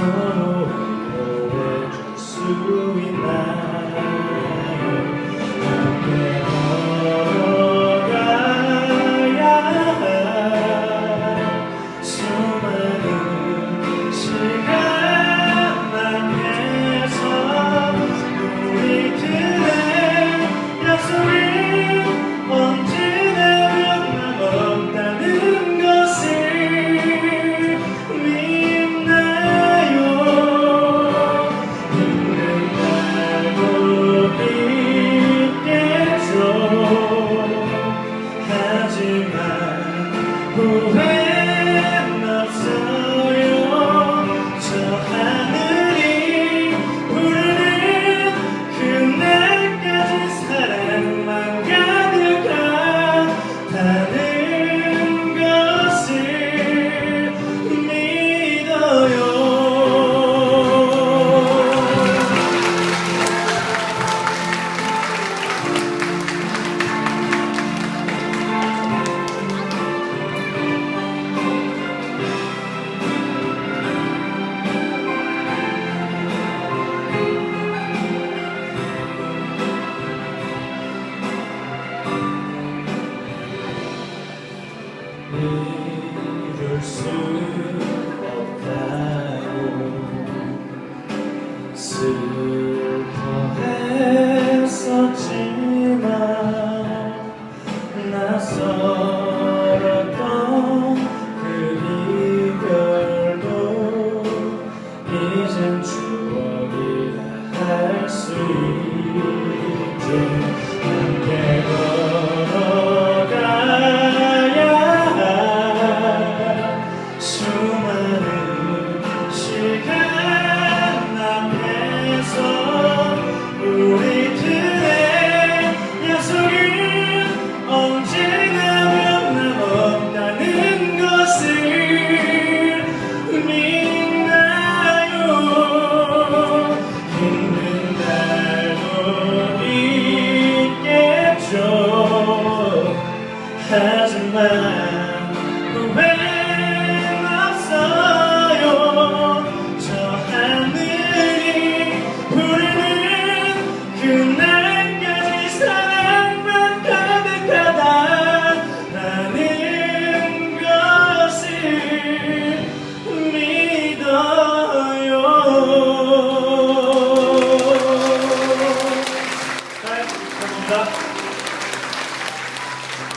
eternal. Who 수 없다고 슬퍼했었지만 나설었던 그 이별도 이젠 추억이라 할 수 있죠 하지만